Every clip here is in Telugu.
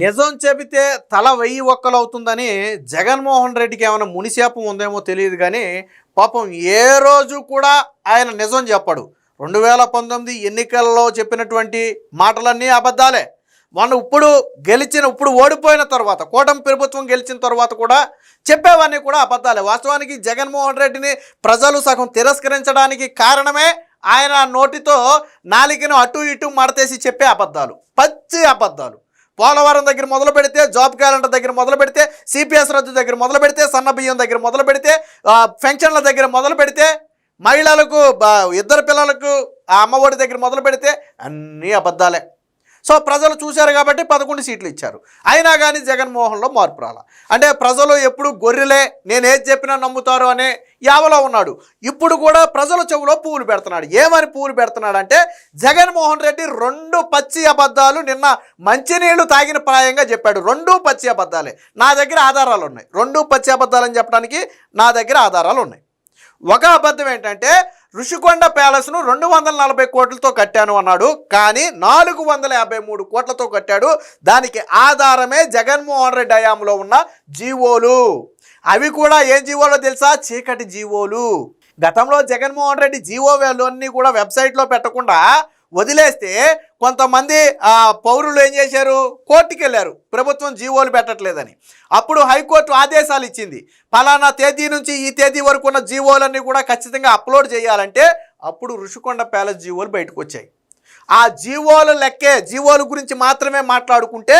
నిజం చెబితే తల వెయ్యి ఒక్కలు అవుతుందని జగన్మోహన్ రెడ్డికి ఏమైనా మునిశాపం ఉందేమో తెలియదు కానీ పాపం ఏ రోజు కూడా ఆయన నిజం చెప్పడు. రెండు వేల పంతొమ్మిది ఎన్నికల్లో చెప్పినటువంటి మాటలన్నీ అబద్ధాలే. వాళ్ళు ఇప్పుడు గెలిచిన ఇప్పుడు ఓడిపోయిన తర్వాత కూటమి ప్రభుత్వం గెలిచిన తర్వాత కూడా చెప్పేవన్నీ కూడా అబద్ధాలే. వాస్తవానికి జగన్మోహన్ రెడ్డిని ప్రజలు సగం తిరస్కరించడానికి కారణమే ఆయన నోటితో నాలికను అటు ఇటు మడతేసి చెప్పే అబద్ధాలు. పచ్చి అబద్ధాలు. పోలవరం దగ్గర మొదలు పెడితే జాబ్ క్యాలెండర్ దగ్గర మొదలు పెడితే సిపిఎస్ రద్దు దగ్గర మొదలు పెడితే సన్న బియ్యం దగ్గర మొదలు పెడితే పెన్షన్ల దగ్గర మొదలు పెడితే మహిళలకు ఇద్దరు పిల్లలకు ఆ అమ్మఒడి దగ్గర మొదలు పెడితే అన్నీ అబద్ధాలే. సో ప్రజలు చూశారు కాబట్టి పదకొండు సీట్లు ఇచ్చారు. అయినా కానీ జగన్మోహన్లో మార్పు రాల. అంటే ప్రజలు ఎప్పుడు గొర్రెలే నేను ఏది చెప్పినా నమ్ముతారు అనే యావలో ఉన్నాడు. ఇప్పుడు కూడా ప్రజల చెవులో పువ్వులు పెడుతున్నాడు. ఏమని పువ్వులు పెడుతున్నాడు అంటే జగన్మోహన్ రెడ్డి రెండు పచ్చి అబద్ధాలు నిన్న మంచినీళ్ళు తాగిన ప్రాయంగా చెప్పాడు. రెండు పచ్చి అబద్ధాలే. నా దగ్గర ఆధారాలు ఉన్నాయి. రెండు పచ్చి అబద్ధాలని చెప్పడానికి నా దగ్గర ఆధారాలు ఉన్నాయి. ఒక అబద్ధం ఏంటంటే ఋషికొండ ప్యాలెస్ను రెండు వందల నలభై కోట్లతో కట్టాను అన్నాడు. కానీ నాలుగు వందల యాభై మూడు కోట్లతో కట్టాడు. దానికి ఆధారమే జగన్మోహన్ రెడ్డి హయాంలో ఉన్న జీవోలు. అవి కూడా ఏం జీవోలో తెలుసా? చీకటి జీవోలు. గతంలో జగన్మోహన్ రెడ్డి జీవోలన్నీ కూడా వెబ్సైట్లో పెట్టకుండా వదిలేస్తే కొంతమంది ఆ, పౌరులు ఏం చేశారు? కోర్టుకి వెళ్ళారు ప్రభుత్వం జీవోలు పెట్టట్లేదని. అప్పుడు హైకోర్టు ఆదేశాలు ఇచ్చింది. ఫలానా తేదీ నుంచి ఈ తేదీ వరకు ఉన్న జీవోలన్నీ కూడా ఖచ్చితంగా అప్లోడ్ చేయాలంటే అప్పుడు ఋషికొండ ప్యాలెస్ జీవోలు బయటకు వచ్చాయి ఆ జీవోలు లెక్కే జీవోల గురించి మాత్రమే మాట్లాడుకుంటే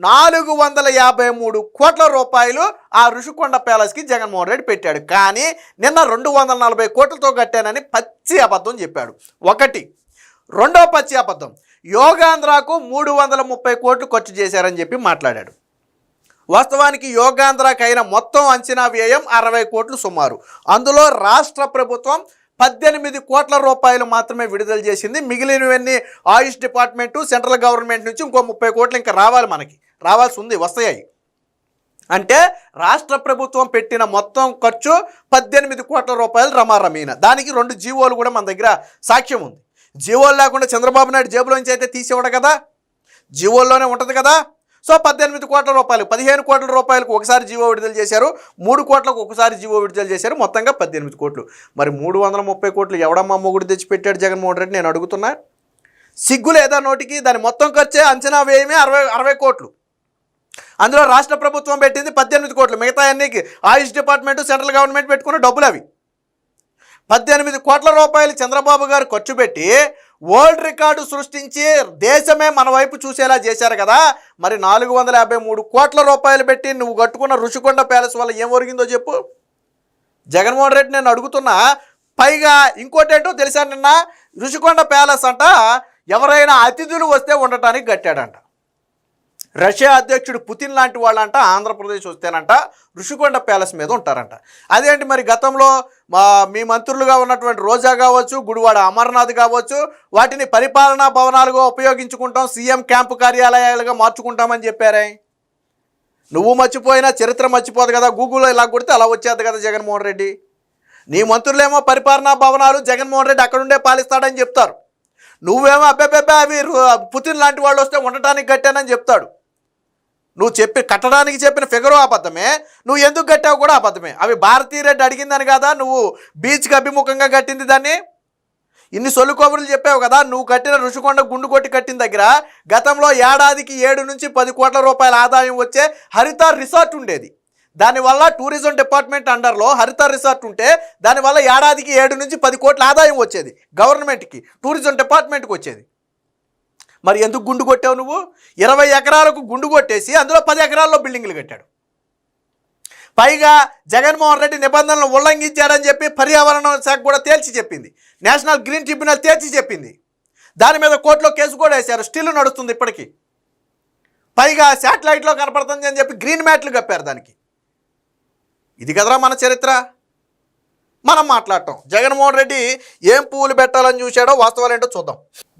నాలుగు వందల యాభై మూడు కోట్ల రూపాయలు ఆ ఋషికొండ ప్యాలెస్కి జగన్మోహన్ రెడ్డి పెట్టాడు. కానీ నిన్న రెండు వందల నలభై కోట్లతో కట్టానని పచ్చి అబద్ధం చెప్పాడు. ఒకటి రెండో పచ్చి అబద్ధం. యోగాంధ్రాకు మూడు వందల ముప్పై కోట్లు ఖర్చు చేశారని చెప్పి మాట్లాడాడు. వాస్తవానికి యోగాంధ్రాకి అయిన మొత్తం అంచనా వ్యయం అరవై కోట్లు సుమారు. అందులో రాష్ట్ర ప్రభుత్వం పద్దెనిమిది కోట్ల రూపాయలు మాత్రమే విడుదల చేసింది. మిగిలినవన్నీ ఆయుష్ డిపార్ట్మెంటు సెంట్రల్ గవర్నమెంట్ నుంచి ఇంకో ముప్పై కోట్లు ఇంకా రావాలి మనకి. రావాల్సి ఉంది వస్తాయి. అంటే రాష్ట్ర ప్రభుత్వం పెట్టిన మొత్తం ఖర్చు పద్దెనిమిది కోట్ల రూపాయలు రమారమీన. దానికి రెండు జీవోలు కూడా మన దగ్గర సాక్ష్యం ఉంది. జీవోలు లేకుండా చంద్రబాబు నాయుడు జేబులోంచి అయితే తీసేవాడు కదా? జీవోల్లోనే ఉంటుంది కదా? సో పద్దెనిమిది కోట్ల రూపాయలు పదిహేను కోట్ల రూపాయలకు ఒకసారి జీవో విడుదల చేశారు. మూడు కోట్లకు ఒకసారి జీవో విడుదల చేశారు. మొత్తంగా పద్దెనిమిది కోట్లు. మరి మూడు వందల ముప్పై కోట్లు ఎవడమ్మా మొగుడు తెచ్చిపెట్టాడు జగన్మోహన్ రెడ్డి? నేను అడుగుతున్నా. సిగ్గు లేదా నోటికి? దాని మొత్తం ఖర్చే అంచనా వ్యయమే అరవై అరవై కోట్లు. అందులో రాష్ట్ర ప్రభుత్వం పెట్టింది పద్దెనిమిది కోట్లు. మిగతా అన్నికి ఆయుష్ డిపార్ట్మెంట్ సెంట్రల్ గవర్నమెంట్ పెట్టుకున్న డబ్బులు అవి. పద్దెనిమిది కోట్ల రూపాయలు చంద్రబాబు గారు ఖర్చు పెట్టి వరల్డ్ రికార్డు సృష్టించి దేశమే మన వైపు చూసేలా చేశారు కదా. మరి నాలుగు వందల యాభై మూడు కోట్ల రూపాయలు పెట్టి నువ్వు కట్టుకున్న ఋషికొండ ప్యాలెస్ వల్ల ఏం ఒరిగిందో చెప్పు. జగన్మోహన్ రెడ్డి నేను అడుగుతున్నా పైగా ఇంకోటి ఏంటో తెలుసా నిన్న ఋషికొండ ప్యాలెస్ అంట ఎవరైనా అతిథులు వస్తే ఉండటానికి కట్టాడంట. రష్యా అధ్యక్షుడు పుతిన్ లాంటి వాళ్ళంట ఆంధ్రప్రదేశ్ వస్తేనంట ఋషికొండ ప్యాలెస్ మీద ఉంటారంట. అదేంటి మరి గతంలో మా మీ మంత్రులుగా ఉన్నటువంటి రోజా కావచ్చు గుడివాడ అమర్నాథ్ కావచ్చు వాటిని పరిపాలనా భవనాలుగా ఉపయోగించుకుంటాం సీఎం క్యాంపు కార్యాలయాలుగా మార్చుకుంటామని చెప్పారే. నువ్వు మర్చిపోయినా చరిత్ర మర్చిపోదు కదా గూగుల్లో ఇలా కొడితే అలా వచ్చేది కదా జగన్మోహన్ రెడ్డి. నీ మంత్రులేమో పరిపాలనా భవనాలు జగన్మోహన్ రెడ్డి అక్కడుండే పాలిస్తాడని చెప్తారు. నువ్వేమో అబ్బెబ్బెబ్బే అవి పుతిన్ లాంటి వాళ్ళు వస్తే ఉండటానికి కట్టానని చెప్తాడు. నువ్వు చెప్పి కట్టడానికి చెప్పిన ఫిగరు అబద్ధమే నువ్వు ఎందుకు కట్టావు కూడా అబద్ధమే. అవి భారతీ రెడ్డి అడిగిందని కదా? నువ్వు బీచ్కి అభిముఖంగా కట్టింది దాన్ని? ఇన్ని సొల్లు కబుర్లు చెప్పావు కదా నువ్వు కట్టిన ఋషికొండ గుండు కొట్టి కట్టిన దగ్గర గతంలో ఏడాదికి ఏడు నుంచి పది కోట్ల రూపాయల ఆదాయం వచ్చే హరిత రిసార్ట్ ఉండేది. దానివల్ల టూరిజం డిపార్ట్మెంట్ అండర్లో హరిత రిసార్ట్ ఉంటే దానివల్ల ఏడాదికి ఏడు నుంచి పది కోట్ల ఆదాయం వచ్చేది గవర్నమెంట్కి టూరిజం డిపార్ట్మెంట్కి వచ్చేది. మరి ఎందుకు గుండు కొట్టావు నువ్వు? ఇరవై ఎకరాలకు గుండు కొట్టేసి అందులో పది ఎకరాల్లో బిల్డింగ్లు కట్టాడు. పైగా జగన్మోహన్ రెడ్డి నిబంధనలు ఉల్లంఘించారని చెప్పి పర్యావరణ శాఖ కూడా తేల్చి చెప్పింది. నేషనల్ గ్రీన్ ట్రిబ్యునల్ తేల్చి చెప్పింది. దాని మీద కోర్టులో కేసు కూడా వేశారు. స్టిల్ నడుస్తుంది ఇప్పటికీ. పైగా శాటిలైట్లో కనపడుతుంది అని చెప్పి గ్రీన్ మ్యాట్లు కప్పారు దానికి. ఇది కదరా మన చరిత్ర? మనం మాట్లాడటం. జగన్మోహన్ రెడ్డి ఏం పువ్వులు పెట్టాలని చూశాడో వాస్తవాలు ఏంటో చూద్దాం.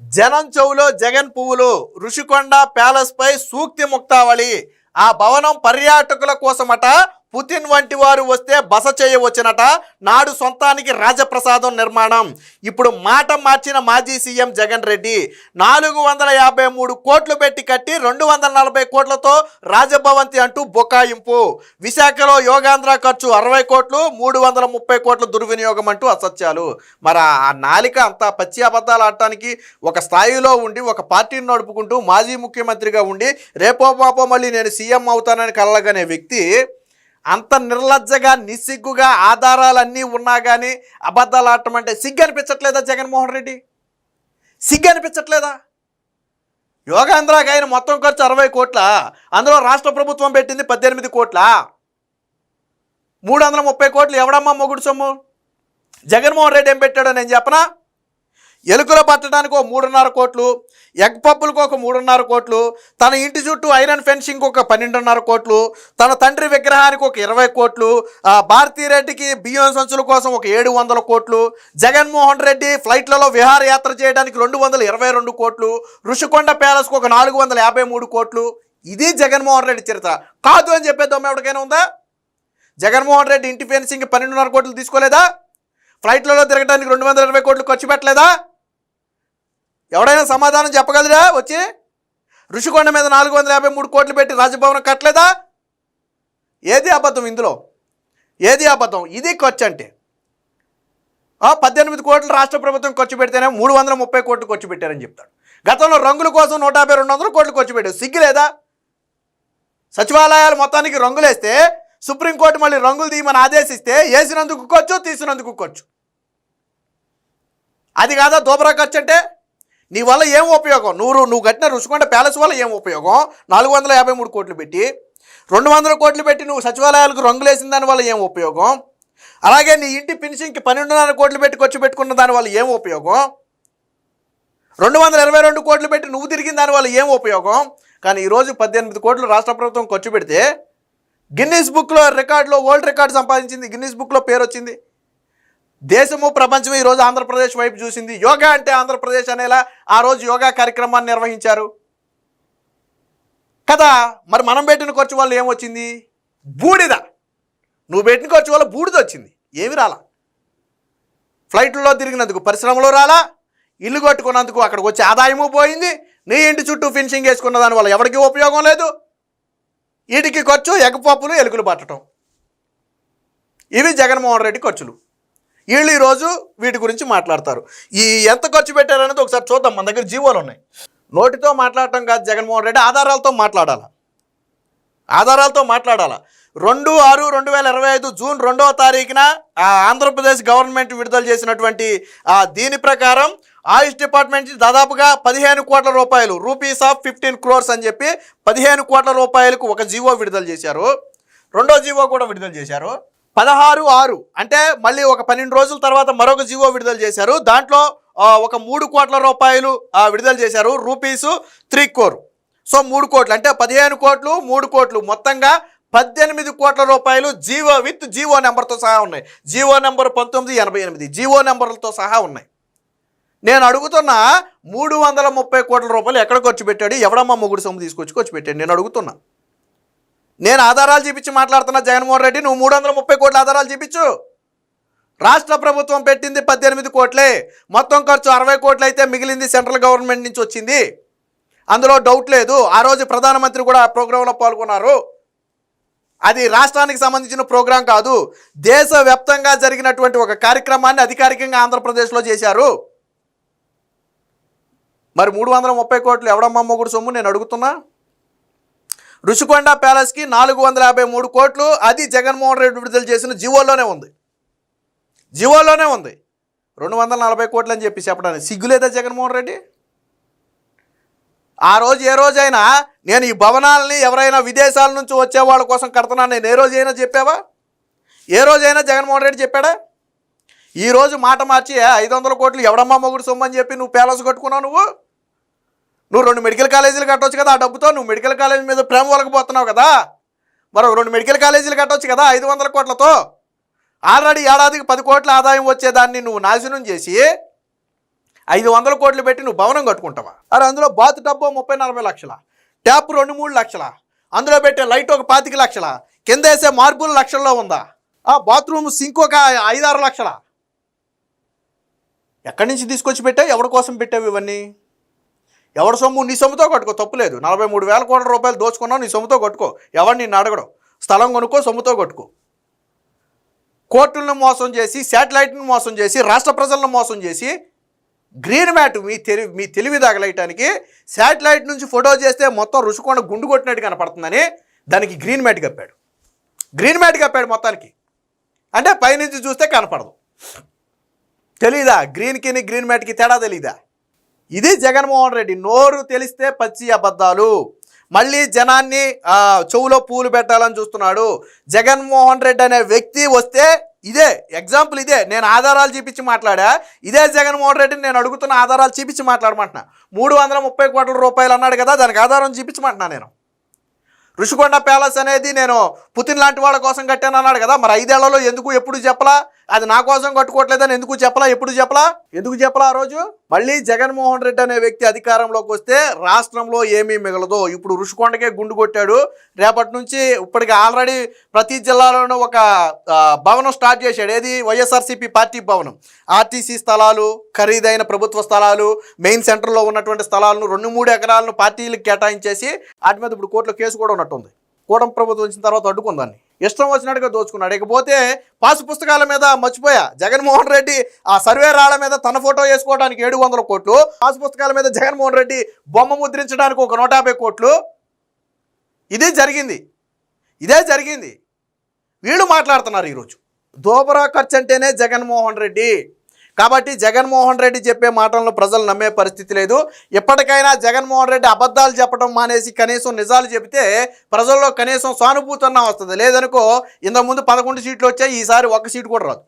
జనం చౌలో జగన్ పువ్వులు ఋషికొండ ప్యాలెస్ పై సూక్తి ముక్తావళి ఆ భవనం పర్యాటకుల కోసమట పుతిన్ వంటి వారు వస్తే బస చేయవచ్చునట. నాడు సొంతానికి రాజప్రసాదం నిర్మాణం. ఇప్పుడు మాట మార్చిన మాజీ సీఎం జగన్ రెడ్డి నాలుగు వందల యాభై మూడు కోట్లు పెట్టి కట్టి రెండు వందల నలభై కోట్లతో రాజభవంతి అంటూ బొకాయింపు. విశాఖలో యోగాంధ్ర ఖర్చు అరవై కోట్లు మూడు వందల ముప్పై కోట్ల దుర్వినియోగం అంటూ అసత్యాలు. మరి ఆ నాలిక అంత పచ్చి అబద్ధాలు ఆడటానికి ఒక స్థాయిలో ఉండి ఒక పార్టీని నడుపుకుంటూ మాజీ ముఖ్యమంత్రిగా ఉండి రేపో పాపో మళ్ళీ నేను సీఎం అవుతానని కలగనే వ్యక్తి అంత నిర్లజ్జగా నిస్సిగ్గుగా ఆధారాలన్నీ ఉన్నా కానీ అబద్ధాలు ఆడటం అంటే సిగ్గు అనిపించట్లేదా జగన్మోహన్ రెడ్డి? సిగ్గు అనిపించట్లేదా? యోగాంధ్రాకి ఆయన మొత్తం ఖర్చు అరవై కోట్ల అందులో రాష్ట్ర ప్రభుత్వం పెట్టింది పద్దెనిమిది కోట్ల. మూడు వందల ముప్పై కోట్లు ఎవడమ్మా మొగుడు సొమ్ము? జగన్మోహన్ రెడ్డి ఏం పెట్టాడో నేను చెప్పనా? ఎలుకలు పట్టడానికి ఒక మూడున్నర కోట్లు ఎగ్ పప్పులకు ఒక మూడున్నర కోట్లు తన ఇంటి చుట్టూ ఐరన్ ఫెన్సింగ్ ఒక పన్నెండున్నర కోట్లు తన తండ్రి విగ్రహానికి ఒక ఇరవై కోట్లు ఆ భారతీరెడ్డికి బియ్యం సంచుల కోసం ఒక ఏడు వందల కోట్లు జగన్మోహన్ రెడ్డి ఫ్లైట్లలో విహారయాత్ర చేయడానికి రెండు వందల ఇరవై రెండు కోట్లు ఋషికొండ ప్యాలెస్కు ఒక నాలుగు వందల యాభై మూడు కోట్లు. ఇది జగన్మోహన్ రెడ్డి చరిత్ర. కాదు అని చెప్పే దొమ్మ ఎవరికైనా ఉందా? జగన్మోహన్ రెడ్డి ఇంటి ఫెన్సింగ్ పన్నెండున్నర కోట్లు తీసుకోలేదా? ఫ్లైట్లలో తిరగడానికి రెండు వందల ఇరవై కోట్లు ఖర్చు పెట్టలేదా? ఎవడైనా సమాధానం చెప్పగలరా వచ్చి? ఋషికొండ మీద నాలుగు వందల యాభై మూడు కోట్లు పెట్టి రాజభవనం కట్టలేదా? ఏది అబద్ధం ఇందులో? ఏది అబద్ధం? ఇది ఖర్చు అంటే. పద్దెనిమిది కోట్లు రాష్ట్ర ప్రభుత్వం ఖర్చు పెడితేనే మూడు వందల ముప్పై కోట్లు ఖర్చు పెట్టారని చెప్తాడు. గతంలో రంగుల కోసం నూట యాభై రెండు వందల కోట్లు ఖర్చు పెట్టారు. సిగ్గు లేదా? సచివాలయాలు మొత్తానికి రంగులేస్తే సుప్రీంకోర్టు మళ్ళీ రంగులు తీయమని ఆదేశిస్తే వేసినందుకు ఖర్చు తీసినందుకు ఖర్చు. అది కాదా దోబరా ఖర్చు అంటే? నీ వల్ల ఏం ఉపయోగం? నువ్వు నువ్వు కట్టిన రుషికొండ ప్యాలెస్ వల్ల ఏం ఉపయోగం? నాలుగు వందల యాభై మూడు కోట్లు పెట్టి రెండు వందల కోట్లు పెట్టి నువ్వు సచివాలయాలకు రంగులేసిన దానివల్ల దాని వల్ల ఏం ఉపయోగం? అలాగే నీ ఇంటి ఫినిషింగ్కి పన్నెండున్నర కోట్లు పెట్టి ఖర్చు పెట్టుకున్న దాని వల్ల ఏం ఉపయోగం? రెండు వందల ఇరవై రెండు కోట్లు పెట్టి నువ్వు తిరిగిన దాని వల్ల ఏం ఉపయోగం? కానీ ఈరోజు పద్దెనిమిది కోట్లు రాష్ట్ర ప్రభుత్వం ఖర్చు పెడితే గిన్నీస్ బుక్లో రికార్డులో వరల్డ్ రికార్డు సంపాదించింది గిన్నీస్ బుక్లో పేరు వచ్చింది దేశము ప్రపంచం ఈరోజు ఆంధ్రప్రదేశ్ వైపు చూసింది. యోగా అంటే ఆంధ్రప్రదేశ్ అనేలా ఆ రోజు యోగా కార్యక్రమాన్ని నిర్వహించారు. కదా మరి మనం పెట్టిన ఖర్చు వల్ల ఏమొచ్చింది? బూడిద. నువ్వు పెట్టిన ఖర్చు వల్ల బూడిద వచ్చింది. ఏమి రాలా? ఫ్లైట్లో తిరిగినందుకు పరిశ్రమలో రాలా? ఇల్లు కట్టుకున్నందుకు అక్కడికి వచ్చే ఆదాయము పోయింది. నీ ఇంటి చుట్టూ ఫినిషింగ్ వేసుకున్న దాని వల్ల ఎవరికి ఉపయోగం లేదు. వీటికి ఖర్చు ఎగపప్పులు ఎలుకలు పట్టడం ఇవి జగన్మోహన్ రెడ్డి ఖర్చులు. వీళ్ళు ఈరోజు వీటి గురించి మాట్లాడతారు. ఈ ఎంత ఖర్చు పెట్టారనేది ఒకసారి చూద్దాం. మన దగ్గర జీవోలు ఉన్నాయి. నోటితో మాట్లాడటం కాదు జగన్మోహన్ రెడ్డి ఆధారాలతో మాట్లాడాలా? ఆధారాలతో మాట్లాడాలా? రెండు ఆరు రెండు వేల ఇరవై ఐదు జూన్ రెండవ తారీఖున ఆంధ్రప్రదేశ్ గవర్నమెంట్ విడుదల చేసినటువంటి దీని ప్రకారం ఆయుష్ డిపార్ట్మెంట్ దాదాపుగా పదిహేను కోట్ల రూపాయలు రూపీస్ ఆఫ్ ఫిఫ్టీన్ క్రోర్స్ అని చెప్పి పదిహేను కోట్ల రూపాయలకు ఒక జీవో విడుదల చేశారు. రెండో జీవో కూడా విడుదల చేశారు. పదహారు ఆరు. అంటే మళ్ళీ ఒక పన్నెండు రోజుల తర్వాత మరొక జీవో విడుదల చేశారు. దాంట్లో ఒక మూడు కోట్ల రూపాయలు విడుదల చేశారు. Rupees three core. సో మూడు కోట్లు. అంటే పదిహేను కోట్లు మూడు కోట్లు. మొత్తంగా పద్దెనిమిది కోట్ల రూపాయలు జీవో విత్ జీవో నెంబర్తో సహా ఉన్నాయి. జీవో నెంబర్ పంతొమ్మిది ఎనభై ఎనిమిది. జీవో నెంబర్లతో సహా ఉన్నాయి. నేను అడుగుతున్నా మూడు వందల ముప్పై కోట్ల రూపాయలు ఎక్కడ ఖర్చు పెట్టాడు? ఎవడమ్మా మొగుడు సొమ్ము తీసుకొచ్చి ఖర్చు పెట్టాడు? నేను అడుగుతున్నా. నేను ఆధారాలు చూపించి మాట్లాడుతున్నా జగన్మోహన్ రెడ్డి నువ్వు మూడు వందల ముప్పై కోట్ల ఆధారాలు చూపించు. రాష్ట్ర ప్రభుత్వం పెట్టింది పద్దెనిమిది కోట్లే. మొత్తం ఖర్చు అరవై కోట్లు అయితే మిగిలింది సెంట్రల్ గవర్నమెంట్ నుంచి వచ్చింది. అందులో డౌట్ లేదు. ఆ రోజు ప్రధానమంత్రి కూడా ఆ ప్రోగ్రాంలో పాల్గొన్నారు. అది రాష్ట్రానికి సంబంధించిన ప్రోగ్రాం కాదు. దేశవ్యాప్తంగా జరిగినటువంటి ఒక కార్యక్రమాన్ని అధికారికంగా ఆంధ్రప్రదేశ్లో చేశారు. మరి మూడు వందల ముప్పై కోట్లు ఎవడమ్మ మొగుడు సొమ్ము? నేను అడుగుతున్నా. రుషికొండ ప్యాలెస్కి నాలుగు వందల యాభై మూడు కోట్లు అది జగన్మోహన్ రెడ్డి విడుదల చేసిన జీవోలోనే ఉంది. జీవోలోనే ఉంది. రెండు వందల నలభై కోట్లు అని చెప్పి చెప్పడానికి సిగ్గులేదా జగన్మోహన్ రెడ్డి? ఆ రోజు ఏ రోజైనా నేను ఈ భవనాలని ఎవరైనా విదేశాల నుంచి వచ్చే వాళ్ళ కోసం కడుతున్నాను నేను ఏ రోజైనా చెప్పావా? ఏ రోజైనా జగన్మోహన్ రెడ్డి చెప్పాడా? ఈ రోజు మాట మార్చి ఐదు వందల కోట్లు ఎవడమ్మా మొగుడు సొమ్మని చెప్పి నువ్వు ప్యాలెస్ కట్టుకున్నావు నువ్వు? నువ్వు రెండు మెడికల్ కాలేజీలు కట్టొచ్చు కదా ఆ డబ్బుతో నువ్వు మెడికల్ కాలేజీ మీద ప్రేమ వలకపోతున్నావు కదా. మరో రెండు మెడికల్ కాలేజీలు కట్టొచ్చు కదా ఐదు వందల కోట్లతో. ఆల్రెడీ ఏడాదికి పది కోట్ల ఆదాయం వచ్చేదాన్ని నువ్వు నాశనం చేసి ఐదు వందల కోట్లు పెట్టి నువ్వు భవనం కట్టుకుంటావా? అరే అందులో బాత్ డబ్బు ముప్పై నలభై లక్షల ట్యాప్ రెండు మూడు లక్షల అందులో పెట్టే లైట్ ఒక పాతిక లక్షల కింద వేసే మార్బుల్ లక్షల్లో ఉందా? ఆ బాత్రూమ్ సింక్ ఒక ఐదారు లక్షల. ఎక్కడి నుంచి తీసుకొచ్చి పెట్టావు? ఎవరి కోసం పెట్టావు ఇవన్నీ? ఎవరి సొమ్ము నీ సొమ్ముతో కట్టుకో తప్పులేదు నలభై మూడు వేల కోట్ల రూపాయలు దోచుకున్నావు నీ సొమ్ముతో కట్టుకో. ఎవరు నిన్ను అడగడం. స్థలం కొనుక్కో సొమ్ముతో కట్టుకో. కోర్టులను మోసం చేసి శాటిలైట్ను మోసం చేసి రాష్ట్ర ప్రజలను మోసం చేసి గ్రీన్ మ్యాట్ మీ తెలివి మీ తెలివి తగలేయటానికి శాటిలైట్ నుంచి ఫోటో చేస్తే మొత్తం రుషికొండ గుండు కొట్టినట్టు కనపడుతుందని దానికి గ్రీన్ మ్యాట్ కప్పాడు. గ్రీన్ మ్యాట్ కప్పాడు మొత్తానికి. అంటే పైనుంచి చూస్తే కనపడదు. తెలీదా? గ్రీన్కి గ్రీన్ మ్యాట్కి తేడా తెలీదా? ఇది జగన్మోహన్ రెడ్డి నోరు తెలిస్తే పచ్చి అబద్ధాలు. మళ్ళీ జనాన్ని చెవులో పూలు పెట్టాలని చూస్తున్నాడు. జగన్మోహన్ రెడ్డి అనే వ్యక్తి వస్తే ఇదే ఎగ్జాంపుల్ ఇదే. నేను ఆధారాలు చూపించి మాట్లాడా? ఇదే జగన్మోహన్ రెడ్డిని నేను అడుగుతున్న ఆధారాలు చూపించి మాట్లాడమంటున్నా. మూడు వందల ముప్పై కోట్ల రూపాయలు అన్నాడు కదా దానికి ఆధారం చూపించమంటున్నా నేను. ఋషికొండ ప్యాలెస్ అనేది నేను పుతిన్ లాంటి వాళ్ళ కోసం కట్టాను అన్నాడు కదా మరి ఐదేళ్ళలో ఎందుకు ఎప్పుడు చెప్పలా? అది నా కోసం కట్టుకోవట్లేదని ఎందుకు చెప్పలా? ఎప్పుడు చెప్పలా? ఎందుకు చెప్పలా ఆ రోజు? మళ్ళీ జగన్మోహన్ రెడ్డి అనే వ్యక్తి అధికారంలోకి వస్తే రాష్ట్రంలో ఏమీ మిగలదు. ఇప్పుడు ఋషికొండకే గుండు కొట్టాడు. రేపటి నుంచి ఇప్పటికి ఆల్రెడీ ప్రతి జిల్లాలోనూ ఒక భవనం స్టార్ట్ చేశాడు. ఏది? వైఎస్ఆర్సీపీ పార్టీ భవనం. ఆర్టీసీ స్థలాలు ఖరీదైన ప్రభుత్వ స్థలాలు మెయిన్ సెంటర్లో ఉన్నటువంటి స్థలాలను రెండు మూడు ఎకరాలను పార్టీలకు కేటాయించేసి వాటి మీద ఇప్పుడు కోర్టులో కేసు కూడా ఉన్నట్టుంది. కూటమి ప్రభుత్వం వచ్చిన తర్వాత అడ్డుకుందాన్ని. ఇష్టం వచ్చినట్టుగా దోచుకున్నాడు. ఇకపోతే పాసు పుస్తకాల మీద మర్చిపోయా. జగన్మోహన్ రెడ్డి ఆ సర్వే రాళ్ళ మీద తన ఫోటో వేసుకోవడానికి ఏడు వందల కోట్లు పాసు పుస్తకాల మీద జగన్మోహన్ రెడ్డి బొమ్మ ముద్రించడానికి ఒక నూట యాభై కోట్లు. ఇదే జరిగింది. ఇదే జరిగింది. వీళ్ళు మాట్లాడుతున్నారు ఈరోజు. దోబరా ఖర్చు అంటేనే జగన్మోహన్ రెడ్డి. కాబట్టి జగన్మోహన్ రెడ్డి చెప్పే మాటలను ప్రజలు నమ్మే పరిస్థితి లేదు. ఎప్పటికైనా జగన్మోహన్ రెడ్డి అబద్ధాలు చెప్పడం మానేసి కనీసం నిజాలు చెబితే ప్రజల్లో కనీసం సానుభూతన్నా వస్తుంది. లేదనుకో ఇంతకుముందు పదకొండు సీట్లు వచ్చాయి ఈసారి ఒక్క సీటు కూడా రాదు.